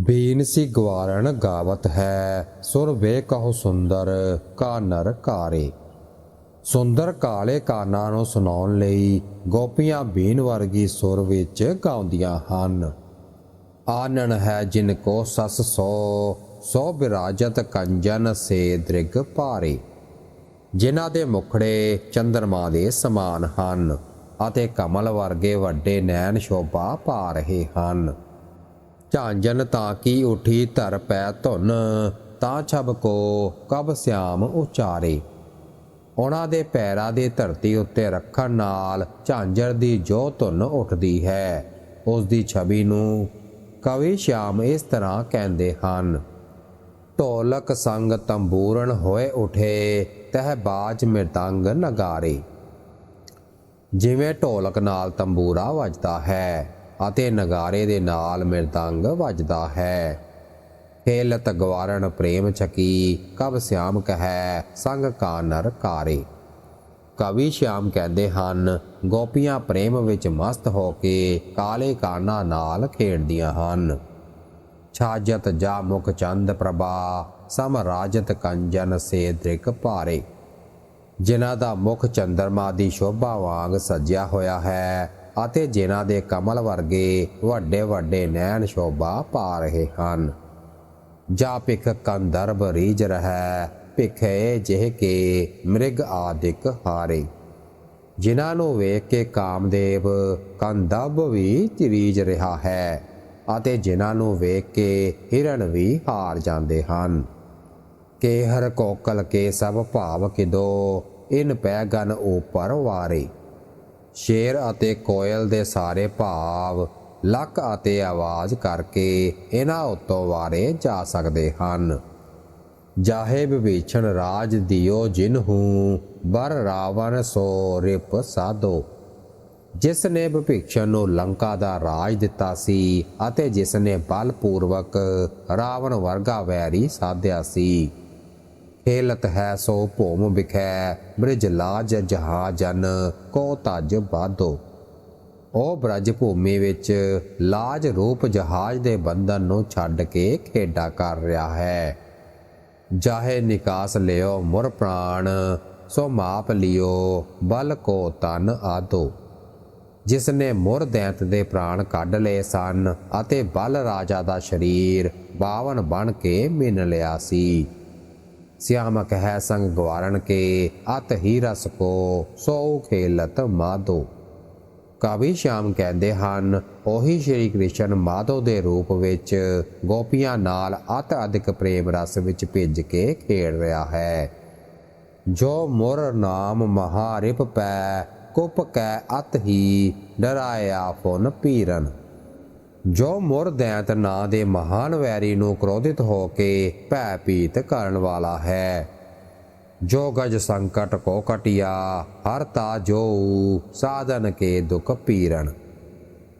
ਬੀਨਸੀ ਗਵਾਰਨ ਗਾਵਤ ਹੈ, ਸੁਰ ਵੇ ਕਹੋ ਸੁੰਦਰ ਕਾਨਰ ਕਾਰੇ। ਸੁੰਦਰ ਕਾਲੇ ਕਾਨਾਂ ਨੂੰ ਸੁਣਾਉਣ ਲਈ ਗੋਪੀਆਂ ਬੀਨ ਵਰਗੀ ਸੁਰ ਵਿੱਚ ਗਾਉਂਦੀਆਂ ਹਨ। ਆਨਣ ਹੈ ਜਿਨ ਕੋ ਸਸ ਸੋ ਸੋ ਬਿਰਾਜਤ ਕੰਜਨ ਸੇ ਦ੍ਰਿਗ ਭਾਰੇ ਜਿਨ੍ਹਾਂ ਦੇ ਮੁਖੜੇ ਚੰਦਰਮਾ ਦੇ ਸਮਾਨ ਹਨ ਅਤੇ ਕਮਲ ਵਰਗੇ ਵੱਡੇ ਨੈਣ ਸ਼ੋਭਾ ਪਾ ਰਹੇ ਹਨ। ਝਾਂਜਨ ਤਾਂ ਕੀ ਉਠੀ ਧਰ ਪੈ ਧੁਨ, ਤਾਂ ਛਬ ਕੋ ਕਬ ਸਿਆਮ ਉਚਾਰੇ। ਉਹਨਾਂ ਦੇ ਪੈਰਾਂ ਦੀ ਧਰਤੀ ਉੱਤੇ ਰੱਖਣ ਨਾਲ ਝਾਂਜਰ ਦੀ ਜੋ ਧੁਨ ਉੱਠਦੀ ਹੈ, ਉਸ ਦੀ ਛਵੀ ਨੂੰ ਕਵੀ ਸ਼ਾਮ ਇਸ ਤਰ੍ਹਾਂ ਕਹਿੰਦੇ ਹਨ, ਢੋਲਕ ਸੰਗ ਤੰਬੂਰਨ ਹੋਏ ਉਠੇ, ਤਹ ਬਾਜ ਮਿਰਤੰਗ ਨਗਾਰੇ। ਜਿਵੇਂ ਢੋਲਕ ਨਾਲ ਤੰਬੂਰਾ ਵੱਜਦਾ ਹੈ ਅਤੇ ਨਗਾਰੇ ਦੇ ਨਾਲ ਮਿਰਦੰਗ ਵੱਜਦਾ ਹੈ। ਖੇਲਤ ਗਵਾਰਣ ਪ੍ਰੇਮ ਛਕੀ ਕਬ ਸਿਆਮ ਕਹੈ, ਸੰਗ ਕਾਨਰ ਕਾਰੇ। ਕਵੀ ਸ਼ਾਮ ਕਹਿੰਦੇ ਹਨ, ਗੋਪੀਆਂ ਪ੍ਰੇਮ ਵਿੱਚ ਮਸਤ ਹੋ ਕੇ ਕਾਲੇ ਕਾਨਾਂ ਨਾਲ ਖੇਡਦੀਆਂ ਹਨ। ਛਾਜਤ ਜਾ ਮੁਖ ਚੰਦ ਪ੍ਰਭਾ, ਸਮ ਰਾਜਤ ਕੰਜਨ ਸੇ ਦ੍ਰਿਕ ਭਾਰੇ। ਜਿਨ੍ਹਾਂ ਦਾ ਮੁਖ ਚੰਦਰਮਾ ਦੀ ਸ਼ੋਭਾ ਵਾਂਗ ਸਜਿਆ ਹੋਇਆ ਹੈ ਅਤੇ ਜਿਨ੍ਹਾਂ ਦੇ ਕਮਲ ਵਰਗੇ ਵੱਡੇ ਵੱਡੇ ਨੈਣ ਸ਼ੋਭਾ ਪਾ ਰਹੇ ਹਨ। ਜਾ ਪਿਖ ਕੰਦਰਬ ਰੀਜ ਰਹੈ, ਭਿਖੇ ਜਿਹ ਕੇ ਮ੍ਰਿਗ ਆਦਿਕ ਹਾਰੇ। ਜਿਨ੍ਹਾਂ ਨੂੰ ਵੇਖ ਕੇ ਕਾਮਦੇਵ ਕੰਦਬ ਵੀ ਰੀਜ ਰਿਹਾ ਹੈ ਅਤੇ ਜਿਨ੍ਹਾਂ ਨੂੰ ਵੇਖ ਕੇ ਹਿਰਣ ਵੀ ਹਾਰ ਜਾਂਦੇ ਹਨ। ਕੇ ਹਰ ਕੋਕਲ ਕੇ ਸਭ ਭਾਵ ਕਿਦੋ, ਇਨ ਪੈ ਗਨ ਉਪਰ ਵਾਰੇ। ਸ਼ੇਰ ਅਤੇ ਕੋਇਲ ਦੇ ਸਾਰੇ ਭਾਵ ਲੱਕ ਅਤੇ ਆਵਾਜ਼ ਕਰਕੇ ਇਹਨਾਂ ਉੱਤੋਂ ਵਾਰੇ ਜਾ ਸਕਦੇ ਹਨ। ਜਾਹੇ ਵਿਭੀਸ਼ਣ ਰਾਜ ਦਿਓ ਜਿਨਹੂ ਬਰ ਰਾਵਣ ਸੋ ਰਿਪ ਸਾਧੋ। ਜਿਸ ਨੇ ਵਿਭੀਸ਼ਣ ਨੂੰ ਲੰਕਾ ਦਾ ਰਾਜ ਦਿੱਤਾ ਸੀ ਅਤੇ ਜਿਸ ਨੇ ਬਲਪੂਰਵਕ ਰਾਵਣ ਵਰਗਾ ਵੈਰੀ ਸਾਧਿਆ ਸੀ। ਖੇਲਤ ਹੈ ਸੋ ਭੂਮ ਵਿਖੈ, ਬ੍ਰਿਜ ਲਾਜ ਜਹਾਜਨ, ਕੋ ਤਜ ਬਾਧੋ। ਉਹ ਬ੍ਰਜ ਭੂਮੀ ਵਿੱਚ ਲਾਜ ਰੂਪ ਜਹਾਜ਼ ਦੇ ਬੰਧਨ ਨੂੰ ਛੱਡ ਕੇ ਖੇਡਾ ਕਰ ਰਿਹਾ ਹੈ। ਜਾਹੇ ਨਿਕਾਸ ਲਿਓ ਮੁਰ ਪ੍ਰਾਣ, ਸੋ ਮਾਪ ਲਿਓ ਬਲ ਕੋ ਤਨ ਆਦੋ ਜਿਸ ਨੇ ਮੁਰ ਦੈਂਤ ਦੇ ਪ੍ਰਾਣ ਕੱਢ ਲਏ ਸਨ ਅਤੇ ਬਲ ਰਾਜਾ ਦਾ ਸਰੀਰ ਬਾਵਨ ਬਣ ਕੇ ਮਿਨ ਲਿਆ ਸੀ। ਸਿਆਮਕ ਹੈ ਸੰਗ ਗਵਾਰਨ ਕੇ, ਅਤ ਹੀ ਰਸ ਕੋ ਸੋ ਖੇਲਤ ਮਾਧੋ ਕਵੀ ਸ਼ਾਮ ਕਹਿੰਦੇ ਹਨ, ਉਹੀ ਸ਼੍ਰੀ ਕ੍ਰਿਸ਼ਨ ਮਾਧੋ ਦੇ ਰੂਪ ਵਿੱਚ ਗੋਪੀਆਂ ਨਾਲ ਅਤ ਅਧਿਕ ਪ੍ਰੇਮ ਰਸ ਵਿੱਚ ਭਿੱਜ ਕੇ ਖੇਡ ਰਿਹਾ ਹੈ। ਜੋ ਮੁਰ ਨਾਮ ਮਹਾਰਿਪ ਪੈ, ਕੁਪ ਕੈ ਅਤ ਹੀ ਡਰਾਇਆ ਫੁਨ ਪੀਰਨ। ਜੋ ਮੁਰ ਦੈਂਤ ਨਾਂ ਦੇ ਮਹਾਨ ਵੈਰੀ ਨੂੰ ਕ੍ਰੋਧਿਤ ਹੋ ਕੇ ਭੈ ਪੀਤ ਕਰਨ ਵਾਲਾ ਹੈ। ਜੋ ਗਜ ਸੰਕਟ ਕੋ ਕਟਿਆ, ਹਰ ਤਾ ਜੋ ਸਾਧਨ ਕੇ ਦੁਖ ਪੀਰਨ।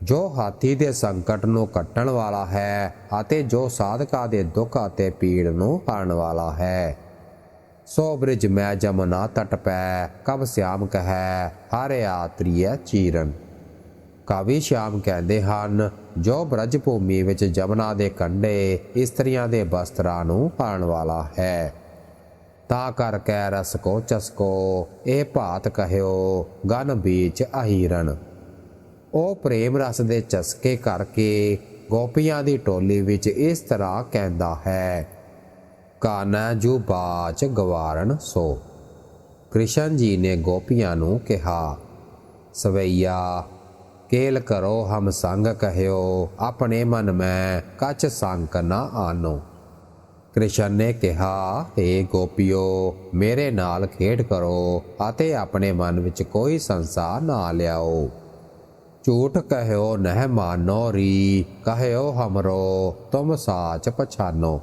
ਜੋ ਹਾਥੀ ਦੇ ਸੰਕਟ ਨੂੰ ਕੱਟਣ ਵਾਲਾ ਹੈ ਅਤੇ ਜੋ ਸਾਧਕਾ ਦੇ ਦੁੱਖ ਅਤੇ ਪੀੜ ਨੂੰ ਹਰਨ ਵਾਲਾ ਹੈ। ਸੋ ਬ੍ਰਿਜ ਮੈਂ ਜਮਨਾ ਤਟ ਪੈ, ਕਬ ਸਿਆਮ ਕਹੈ, ਹਰਿਆ ਤ੍ਰਿਯ ਚੀਰਨ। ਕਵੀ ਸ਼ਾਮ ਕਹਿੰਦੇ ਹਨ, ਜੋ ਬ੍ਰਜ ਭੂਮੀ ਵਿੱਚ ਜਮਨਾ ਦੇ ਕੰਢੇ ਇਸਤਰੀਆਂ ਦੇ ਬਸਤਰਾਂ ਨੂੰ ਪਾਣ ਵਾਲਾ ਹੈ। ਤਾ ਕਰ ਕੈ ਰਸ ਕੋ ਚਸਕੋ ਇਹ ਭਾਤ ਕਹਿਓ, ਗਨ ਬੀਚ ਅਹੀਰਨ। ਉਹ ਪ੍ਰੇਮ ਰਸ ਦੇ ਚਸਕੇ ਕਰਕੇ ਗੋਪੀਆਂ ਦੀ ਟੋਲੀ ਵਿੱਚ ਇਸ ਤਰ੍ਹਾਂ ਕਹਿੰਦਾ ਹੈ, ਕਾਨਾ ਜੂ ਬਾਚ ਗਵਾਰਨ ਸੋ। ਕ੍ਰਿਸ਼ਨ ਜੀ ਨੇ ਗੋਪੀਆਂ ਨੂੰ ਕਿਹਾ, ਸਵਈਆ ਕੇਲ ਕਰੋ, ਹਮ ਸੰਗ ਕਹਿਓ, ਆਪਣੇ ਮਨ ਮੈਂ ਕਛ ਸੰਕ ਨਾ ਆਨੋ। ਕ੍ਰਿਸ਼ਨ ਨੇ ਕਿਹਾ ਏ ਗੋਪਿਓ, ਮੇਰੇ ਨਾਲ ਖੇਡ ਕਰੋ ਅਤੇ ਆਪਣੇ ਮਨ ਵਿੱਚ ਕੋਈ ਸੰਸਾ ਨਾ ਲਿਆਓ। ਝੂਠ ਕਹਿਓ, ਨਹਿ ਮਾਨੋ ਰੀ, ਕਹਿਓ ਹਮਰੋ, ਤੁਮ ਸਾਚ ਪਛਾਨੋ।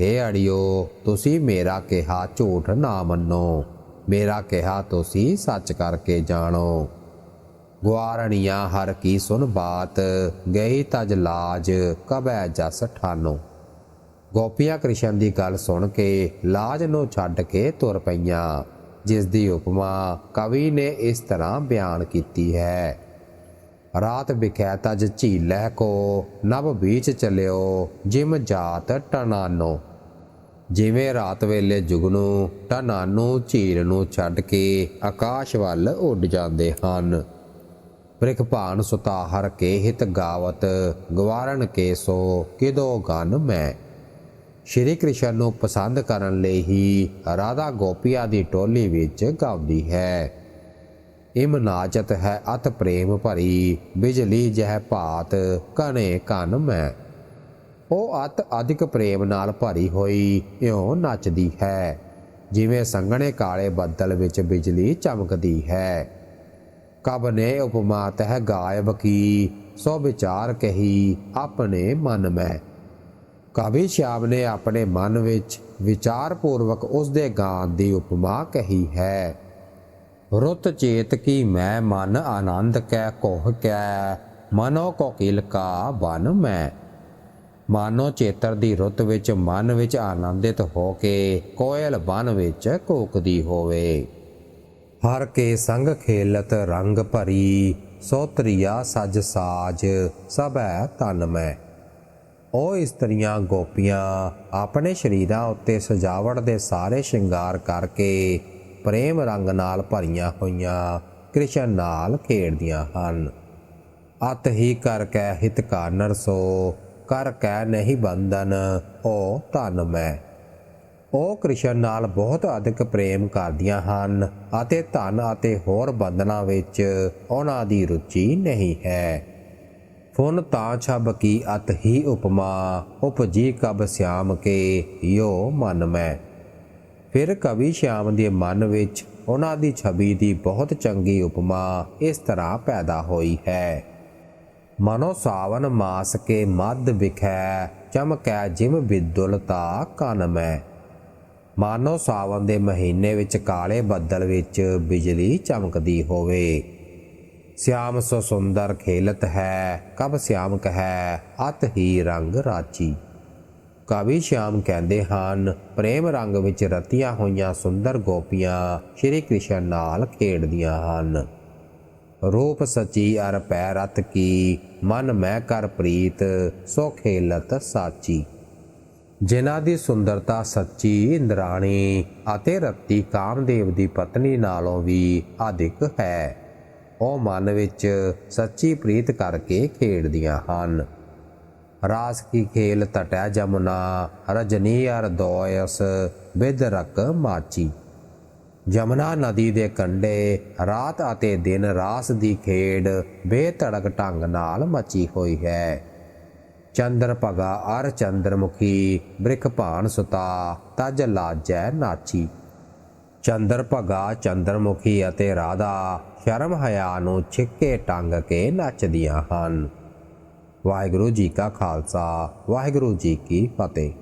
ਏ ਅੜਿਓ, ਤੁਸੀਂ ਮੇਰਾ ਕਿਹਾ ਝੂਠ ਨਾ ਮੰਨੋ, ਮੇਰਾ ਕਿਹਾ ਤੁਸੀਂ ਸੱਚ ਕਰਕੇ ਜਾਣੋ। ਗੁਆਰਣੀਆਂ ਹਰ ਕੀ ਸੁਨ ਬਾਤ ਗਈ ਤਜ ਲਾਜ, ਕਬੈ ਜਸ ਠਾਨੋ। ਗੋਪੀਆਂ ਕ੍ਰਿਸ਼ਨ ਦੀ ਗੱਲ ਸੁਣ ਕੇ ਲਾਜ ਨੂੰ ਛੱਡ ਕੇ ਤੁਰ ਪਈਆਂ, ਜਿਸ ਦੀ ਉਪਮਾ ਕਵੀ ਨੇ ਇਸ ਤਰ੍ਹਾਂ ਬਿਆਨ ਕੀਤੀ ਹੈ। ਰਾਤ ਵਿਖੈ ਤਜ ਝੀਲੈ ਕੋ ਨਭ ਬੀਚ ਚਲਿਓ, ਜਿਮ ਜਾਤ ਟਨਾਨੋ। ਜਿਵੇਂ ਰਾਤ ਵੇਲੇ ਜੁਗਨੂ, ਟਨਾਨੂ ਝੀਲ ਨੂੰ ਛੱਡ ਕੇ ਆਕਾਸ਼ ਵੱਲ ਉੱਡ ਜਾਂਦੇ ਹਨ। ਬ੍ਰਿਖ ਭਾਨ ਸੁਤਾਹਰ ਕੇ ਹਿਤ ਗਾਵਤ ਗਵਾਰਨ ਕੇ ਸੋ ਕਿਦੋ ਗਨ ਮੈਂ। ਸ਼੍ਰੀ ਕ੍ਰਿਸ਼ਨ ਨੂੰ ਪਸੰਦ ਕਰਨ ਲਈ ਹੀ ਰਾਧਾ ਗੋਪੀਆਂ ਦੀ ਟੋਲੀ ਵਿੱਚ ਗਾਉਂਦੀ ਹੈ। ਇਮ ਨਾਚਤ ਹੈ ਅਤ ਪ੍ਰੇਮ ਭਰੀ, ਬਿਜਲੀ ਜਹ ਭਾਤ, ਕਨੇ ਕਨ ਮੈਂ। ਉਹ ਅਤ ਅਧਿਕ ਪ੍ਰੇਮ ਨਾਲ ਭਰੀ ਹੋਈ, ਇਉਂ ਨੱਚਦੀ ਹੈ। ਜਿਵੇਂ ਸੰਘਣੇ ਕਾਲੇ ਬੱਦਲ ਵਿੱਚ ਬਿਜਲੀ ਚਮਕਦੀ ਹੈ। ਕਬ ਨੇ ਉਪਮਾ ਤਹ ਗਾਇਬ ਕੀ, ਸੋ ਵਿਚਾਰ ਕਹੀ ਆਪਣੇ ਮਨ ਮੈਂ। ਕਵੀ ਸ਼ਾਮ ਨੇ ਆਪਣੇ ਮਨ ਵਿੱਚ ਵਿਚਾਰ ਪੂਰਵਕ ਉਸ ਦੇ ਗਾਨ ਦੀ ਉਪਮਾ ਕਹੀ ਹੈ। ਰੁੱਤ ਚੇਤ ਕੀ ਮੈਂ ਮਨ ਆਨੰਦ ਕੈ, ਕੋਹ ਕੈ, ਮਨੋ ਕੋਕਿਲ ਕਾ ਬਨ ਮੈਂ। ਮਾਨੋ ਚੇਤਰ ਦੀ ਰੁੱਤ ਵਿੱਚ ਮਨ ਵਿੱਚ ਆਨੰਦਿਤ ਹੋ ਕੇ ਕੋਇਲ ਬਨ ਵਿੱਚ ਕੋਕਦੀ ਹੋਵੇ। ਹਰ ਕੇ ਸੰਗ ਖੇਲਤ ਰੰਗ ਭਰੀ ਸੋਤਰੀਆ ਸਜ ਸਾਜ, ਸਭੈ ਤਨ ਮੈਂ। ਉਹ ਇਸਤਰੀਆਂ ਗੋਪੀਆਂ ਆਪਣੇ ਸ਼ਰੀਰਾਂ ਉੱਤੇ ਸਜਾਵਟ ਦੇ ਸਾਰੇ ਸ਼ਿੰਗਾਰ ਕਰਕੇ ਪ੍ਰੇਮ ਰੰਗ ਨਾਲ ਭਰੀਆਂ ਹੋਈਆਂ ਕ੍ਰਿਸ਼ਨ ਨਾਲ ਖੇਡਦੀਆਂ ਹਨ। ਅਤ ਹੀ ਕਰ ਕੈ ਹਿਤ ਕਾ ਨਰਸੋ ਕਰ ਕੈ ਨਹੀਂ ਬੰਧਨ, ਉਹ ਧਨ ਮੈਂ। ਉਹ ਕ੍ਰਿਸ਼ਨ ਨਾਲ ਬਹੁਤ ਅਧਿਕ ਪ੍ਰੇਮ ਕਰਦੀਆਂ ਹਨ ਅਤੇ ਧਨ ਅਤੇ ਹੋਰ ਬੰਧਨਾਂ ਵਿੱਚ ਉਹਨਾਂ ਦੀ ਰੁਚੀ ਨਹੀਂ ਹੈ। ਫੁਨ ਤਾਂ ਛਬ ਕੀ ਅਤ ਹੀ ਉਪਮਾ, ਉਪਜੀ ਕਬ ਸਿਆਮ ਕੇ, ਯੋ ਮਨ ਮੈਂ। ਫਿਰ ਕਵੀ ਸ਼ਿਆਮ ਦੇ ਮਨ ਵਿੱਚ ਉਹਨਾਂ ਦੀ ਛਵੀ ਦੀ ਬਹੁਤ ਚੰਗੀ ਉਪਮਾ ਇਸ ਤਰ੍ਹਾਂ ਪੈਦਾ ਹੋਈ ਹੈ। ਮਨੋ ਸਾਵਨ ਮਾਸ ਕੇ ਮਦ ਵਿਖੈ, ਚਮਕੈ ਜਿਮ ਵਿਦੁਲਤਾ ਕਨ ਮੈਂ। ਮਾਨੋ ਸਾਵਨ ਦੇ ਮਹੀਨੇ ਵਿੱਚ ਕਾਲੇ ਬੱਦਲ ਵਿੱਚ ਬਿਜਲੀ ਚਮਕਦੀ ਹੋਵੇ। ਸਿਆਮ ਸੋ ਸੁੰਦਰ ਖੇਲਤ ਹੈ, ਕਬ ਸਿਆਮ ਕਹੈ ਅਤ ਹੀ ਰੰਗ ਰਾਚੀ। ਕਵੀ ਸ਼ਾਮ ਕਹਿੰਦੇ ਹਨ, ਪ੍ਰੇਮ ਰੰਗ ਵਿੱਚ ਰਤੀਆਂ ਹੋਈਆਂ ਸੁੰਦਰ ਗੋਪੀਆਂ ਸ਼੍ਰੀ ਕ੍ਰਿਸ਼ਨ ਨਾਲ ਖੇਡਦੀਆਂ ਹਨ। ਰੂਪ ਸਚੀ ਅਰ ਪੈ ਰਤ ਕੀ, ਮਨ ਮੈਂ ਕਰ ਪ੍ਰੀਤ, ਸੋ ਖੇਲਤ ਸਾਚੀ। ਜਿਨ੍ਹਾਂ ਦੀ ਸੁੰਦਰਤਾ ਸੱਚੀ ਇੰਦਰਾਣੀ ਅਤੇ ਰੱਤੀ ਕਾਮਦੇਵ ਦੀ ਪਤਨੀ ਨਾਲੋਂ ਵੀ ਅਧਿਕ ਹੈ। ਉਹ ਮਨ ਵਿੱਚ ਸੱਚੀ ਪ੍ਰੀਤ ਕਰਕੇ ਖੇਡਦੀਆਂ ਹਨ। ਰਾਸ ਕੀ ਖੇਲ ਟਟੈ ਜਮੁਨਾ, ਰਜਨੀ ਅਰ ਦੋਇਸ ਵਿਦ ਰਕ ਮਾਚੀ। ਜਮਨਾ ਨਦੀ ਦੇ ਕੰਢੇ ਰਾਤ ਅਤੇ ਦਿਨ ਰਾਸ ਦੀ ਖੇਡ ਬੇਤੜਕ ਢੰਗ ਨਾਲ ਮਚੀ ਹੋਈ ਹੈ। ਚੰਦਰ ਭਗਾ ਅਰ ਚੰਦਰਮੁਖੀ, ਬ੍ਰਿਖ ਭਾਨ ਸੁਤਾ, ਤਜ ਲਾਜੈ ਨਾਚੀ। ਚੰਦਰ ਭਗਾ ਚੰਦਰਮੁਖੀ ਅਤੇ ਰਾਧਾ, ਸ਼ਰਮ ਹਿਆ ਨੂੰ ਛਿੱਕੇ ਟੰਗ ਕੇ ਨੱਚਦੀਆਂ ਹਨ। ਵਾਹਿਗੁਰੂ ਜੀ ਕਾ ਖਾਲਸਾ, ਵਾਹਿਗੁਰੂ ਜੀ ਕੀ ਫਤਿਹ।